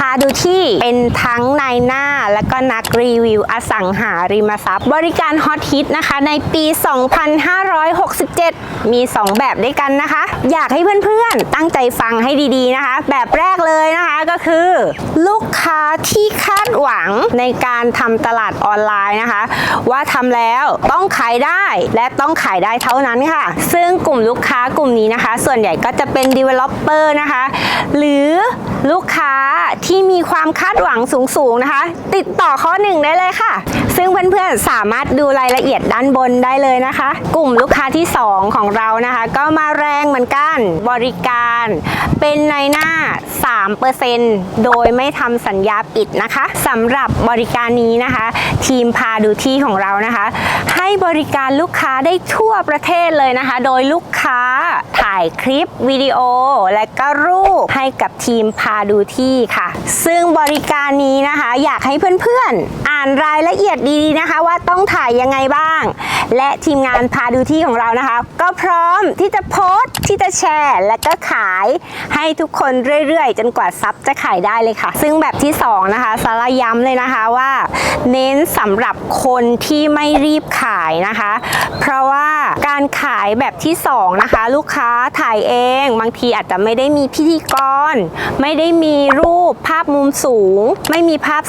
พาดูที่เป็นทั้งนายหน้าและก็นักรีวิวอสังหาริมทรัพย์ บริการฮอตฮิตนะคะในปี 2567 มี 2 แบบด้วยกันนะคะ อยากให้เพื่อนๆ ตั้งใจฟังให้ดีๆนะคะ แบบแรกเลยนะคะก็คือ ลูกค้าที่คาดหวังในการทำตลาดออนไลน์นะคะ ว่าทำแล้วต้องขายได้และต้องขายได้เท่านั้นค่ะ ซึ่งกลุ่มลูกค้ากลุ่มนี้นะคะ ส่วนใหญ่ก็จะเป็น developer นะคะ หรือลูกค้าที่ที่มีความคาดหวังสูงๆนะคะ ติดต่อข้อหนึ่งได้เลยค่ะ ซึ่งเพื่อนๆสามารถดูรายละเอียดด้านบนได้เลยนะคะ กลุ่มลูกค้าที่ 2 ของเรานะคะ ก็มาแรงเหมือนกันบริการ เป็นในหน้า 3%โดยไม่ทำสัญญาปิดนะคะสำหรับบริการนี้นะคะ ทีมพาดูที่ของเรานะคะ ให้บริการลูกค้าได้ทั่วประเทศเลยนะคะ โดยลูกค้า ถ่ายคลิปวิดีโอ และก็รูปให้กับทีมพาดูที่ค่ะ ซึ่งบริการนี้นะคะ อยากให้เพื่อนๆ อ่านรายละเอียดดีๆนะคะ ว่าต้องถ่ายยังไงบ้าง และทีมงานพาดูที่ของเรานะคะ ก็พร้อมที่จะโพสต์ที่จะแชร์ และก็ขายให้ทุกคนเรื่อยๆ จนกว่าซับจะขายได้เลยค่ะ ซึ่งแบบที่สองนะคะสาระย้ำเลยนะคะว่า เน้นสำหรับคนที่ไม่รีบขายนะคะ เพราะว่า การขายแบบที่สองนะคะ ลูกค้าถ่ายเอง บางทีอาจจะไม่ได้มีพิธีกร ไม่ได้มีรูปภาพมุมสูง ไม่มีภาพ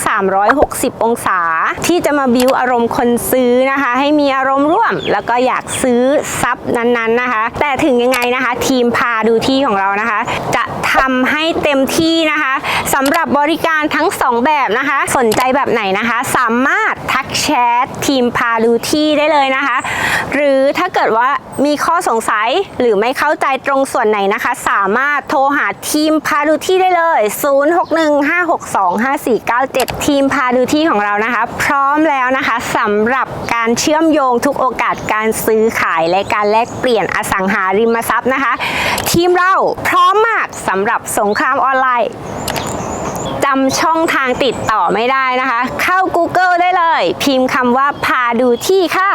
360 องศา ที่จะมาบิวอารมณ์คนซื้อนะคะ ให้มีอารมณ์ร่วม แล้วก็อยากซื้อซับนั้นๆนะคะ แต่ถึงยังไงนะคะ ทีมพาดูที่ของเรานะคะ จะทำให้เต็มที่นะคะสำหรับบริการทั้ง 2 แบบนะคะ สนใจแบบไหนนะคะ สามารถทักแชททีมพาดูที่ได้เลยนะคะ หรือถ้าเกิดว่ามีข้อสงสัยหรือไม่เข้าใจตรงส่วนไหนนะคะ สามารถโทรหาทีมพาดูที่ได้เลย 0615625497 ทีมพาดูที่ของเรานะคะพร้อมแล้วนะคะสำหรับการเชื่อมโยงทุกโอกาสการซื้อขายและการแลกเปลี่ยนอสังหาริมทรัพย์นะคะ ทีมเราพร้อมมากสำหรับสงครามออนไลน์จำช่องทางติดต่อไม่ได้นะคะ เข้า Google ได้เลย พิมพ์คำว่าพาดูที่ค่ะ